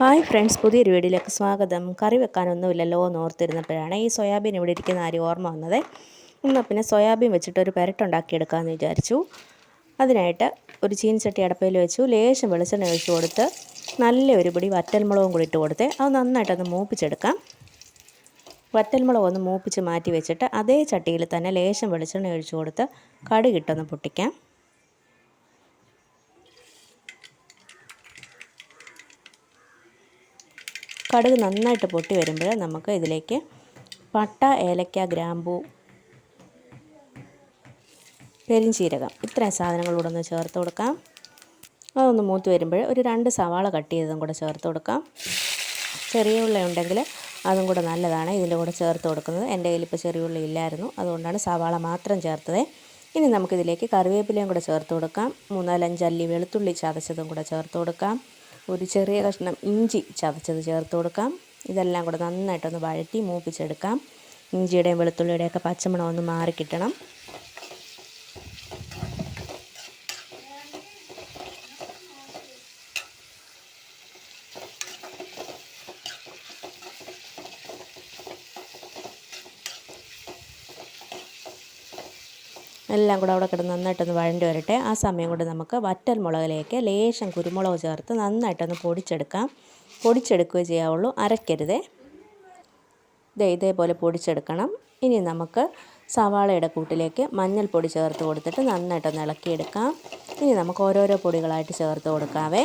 Hi friends പുതിയൊരു വീഡിയോയിലേക്ക് സ്വാഗതം. കറി വെക്കാനൊന്നുമില്ലല്ലോ എന്ന് ഓർത്തിരുന്നപ്പോഴാണ് ഈ സോയാബീൻ ഇവിടെ ഇരിക്കുന്ന ആരും ഓർമ്മ വന്നത്. എന്നാൽ പിന്നെ സോയാബീൻ വെച്ചിട്ട് ഒരു പെരട്ടുണ്ടാക്കിയെടുക്കാമെന്ന് വിചാരിച്ചു. അതിനായിട്ട് ഒരു ചീനിച്ചട്ടി അടപ്പയിൽ വെച്ചു. ലേശം വെളിച്ചെണ്ണ ഒഴിച്ച് കൊടുത്ത് നല്ലൊരു പിടി വറ്റൽമുളകും കൂടി ഇട്ട് കൊടുത്ത് അത് നന്നായിട്ടൊന്ന് മൂപ്പിച്ചെടുക്കാം. വറ്റൽമുളക് ഒന്ന് മൂപ്പിച്ച് മാറ്റി വെച്ചിട്ട് അതേ ചട്ടിയിൽ തന്നെ ലേശം വെളിച്ചെണ്ണ ഒഴിച്ച് കൊടുത്ത് കടുകിട്ടൊന്ന് പൊട്ടിക്കാം. കടുക് നന്നായിട്ട് പൊട്ടി വരുമ്പോൾ നമുക്ക് ഇതിലേക്ക് പട്ട ഏലക്ക ഗ്രാമ്പൂ പെരിഞ്ചീരകം ഇത്രയും സാധനങ്ങളൂടെ ഒന്ന് ചേർത്ത് കൊടുക്കാം. അതൊന്ന് മൂത്ത് വരുമ്പോൾ ഒരു രണ്ട് സവാള കട്ട് ചെയ്തതും കൂടെ ചേർത്ത് കൊടുക്കാം. ചെറിയ ഉള്ളി ഉണ്ടെങ്കിൽ അതും കൂടെ നല്ലതാണ്. ഇതിന്റെ കൂടെ ചേർത്ത് കൊടുക്കുന്നത് എന്റെ കയ്യിൽ ഇപ്പോൾ ചെറിയ ഉള്ളി ഇല്ലായിരുന്നു. അതുകൊണ്ടാണ് സവാള മാത്രം ചേർത്തത്. ഇനി നമുക്കിതിലേക്ക് കറിവേപ്പിലയും കൂടെ ചേർത്ത് കൊടുക്കാം. മൂന്നാലഞ്ച് മൂന്നാലഞ്ചല്ലി വെളുത്തുള്ളി ചതച്ചതും കൂടെ ചേർത്ത് കൊടുക്കാം. ഒരു ചെറിയ കഷ്ണം ഇഞ്ചി ചതച്ചത് ചേർത്ത് കൊടുക്കാം. ഇതെല്ലാം കൂടെ നന്നായിട്ടൊന്ന് വഴറ്റി മൂപ്പിച്ചെടുക്കാം. ഇഞ്ചിയുടെയും വെളുത്തുള്ളിയുടെയൊക്കെ പച്ചമണം ഒന്ന് മാറിക്കിട്ടണം എല്ലാം കൂടെ അവിടെ കിടന്ന് നന്നായിട്ടൊന്ന് വഴണ്ടി വരട്ടെ. ആ സമയം കൊണ്ട് നമുക്ക് വറ്റൽ മുളകിലേക്ക് ലേശം കുരുമുളക് ചേർത്ത് നന്നായിട്ടൊന്ന് പൊടിച്ചെടുക്കാം. പൊടിച്ചെടുക്കുകയേ ചെയ്യാവുള്ളൂ. അരക്കരുതേ ഇതേ ഇതേപോലെ പൊടിച്ചെടുക്കണം. ഇനി നമുക്ക് സവാളയുടെ കൂട്ടിലേക്ക് മഞ്ഞൾപ്പൊടി ചേർത്ത് കൊടുത്തിട്ട് നന്നായിട്ടൊന്ന് ഇളക്കിയെടുക്കാം. ഇനി നമുക്ക് ഓരോരോ പൊടികളായിട്ട് ചേർത്ത് കൊടുക്കാവേ.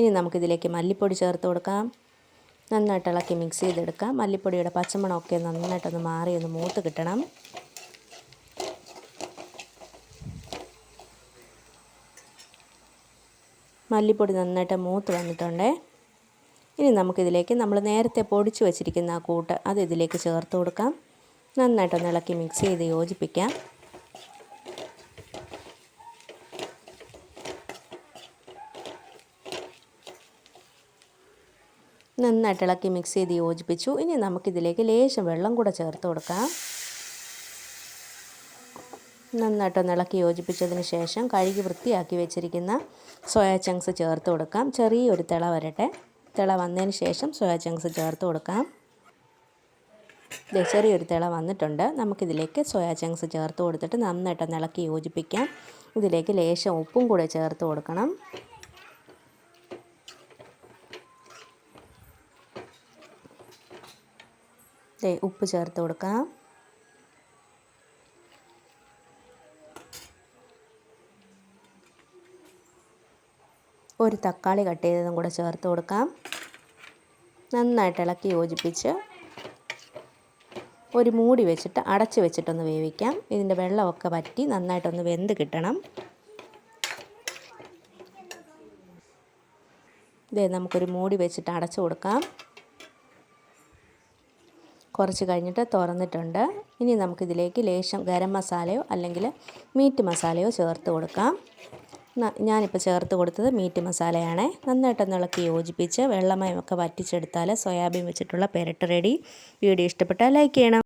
ഇനി നമുക്കിതിലേക്ക് മല്ലിപ്പൊടി ചേർത്ത് കൊടുക്കാം. നന്നായിട്ട് ഇളക്കി മിക്സ് ചെയ്തെടുക്കാം. മല്ലിപ്പൊടിയുടെ പച്ചമണമൊക്കെ നന്നായിട്ടൊന്ന് മാറി ഒന്ന് മൂത്ത് കിട്ടണം. മല്ലിപ്പൊടി നന്നായിട്ട് മൂത്ത് വന്നിട്ടുണ്ട്. ഇനി നമുക്കിതിലേക്ക് നമ്മൾ നേരത്തെ പൊടിച്ച് വെച്ചിരിക്കുന്ന ആ കൂട്ട് അത് ഇതിലേക്ക് ചേർത്ത് കൊടുക്കാം. നന്നായിട്ടൊന്ന് ഇളക്കി മിക്സ് ചെയ്ത് യോജിപ്പിക്കാം. നന്നായിട്ട് ഇളക്കി മിക്സ് ചെയ്ത് യോജിപ്പിച്ചു. ഇനി നമുക്കിതിലേക്ക് ലേശം വെള്ളം കൂടെ ചേർത്ത് കൊടുക്കാം. നന്നായിട്ടൊന്ന് ഇളക്കി യോജിപ്പിച്ചതിന് ശേഷം കഴുകി വൃത്തിയാക്കി വെച്ചിരിക്കുന്ന സോയാ ചങ്ക്സ് ചേർത്ത് കൊടുക്കാം. ചെറിയൊരു തിള വരട്ടെ. തിള വന്നതിന് ശേഷം സോയാ ചങ്ക്സ് ചേർത്ത് കൊടുക്കാം. ചെറിയൊരു തിള വന്നിട്ടുണ്ട്. നമുക്കിതിലേക്ക് സോയാ ചങ്ക്സ് ചേർത്ത് കൊടുത്തിട്ട് നന്നായിട്ടൊന്ന് ഇളക്കി യോജിപ്പിക്കാം. ഇതിലേക്ക് ലേശം ഉപ്പും കൂടെ ചേർത്ത് കൊടുക്കണം. ഉപ്പ് ചേർത്ത് കൊടുക്കാം ഒരു തക്കാളി കട്ട് ചെയ്തതും കൂടെ ചേർത്ത് കൊടുക്കാം. നന്നായിട്ട് ഇളക്കി യോജിപ്പിച്ച് ഒരു മൂടി വെച്ചിട്ട് അടച്ച് വെച്ചിട്ടൊന്ന് വേവിക്കാം. ഇതിന്റെ വെള്ളമൊക്കെ വറ്റി നന്നായിട്ടൊന്ന് വെന്ത് കിട്ടണം. ഇതേ നമുക്കൊരു മൂടി വെച്ചിട്ട് അടച്ചു കൊടുക്കാം. കുറച്ച് കഴിഞ്ഞിട്ട് തുറന്നിട്ടുണ്ട്. ഇനി നമുക്കിതിലേക്ക് ലേശം ഗരം മസാലയോ അല്ലെങ്കിൽ മീറ്റ് മസാലയോ ചേർത്ത് കൊടുക്കാം. ഞാനിപ്പോൾ ചേർത്ത് കൊടുത്തത് മീറ്റ് മസാലയാണ്. നന്നായിട്ടൊന്ന് ഇളക്കി യോജിപ്പിച്ച് വെള്ളമയമൊക്കെ വറ്റിച്ചെടുത്താൽ സോയാബീൻ വെച്ചിട്ടുള്ള പെരട്ട് റെഡി. വീഡിയോ ഇഷ്ടപ്പെട്ടാൽ ലൈക്ക് ചെയ്യണം.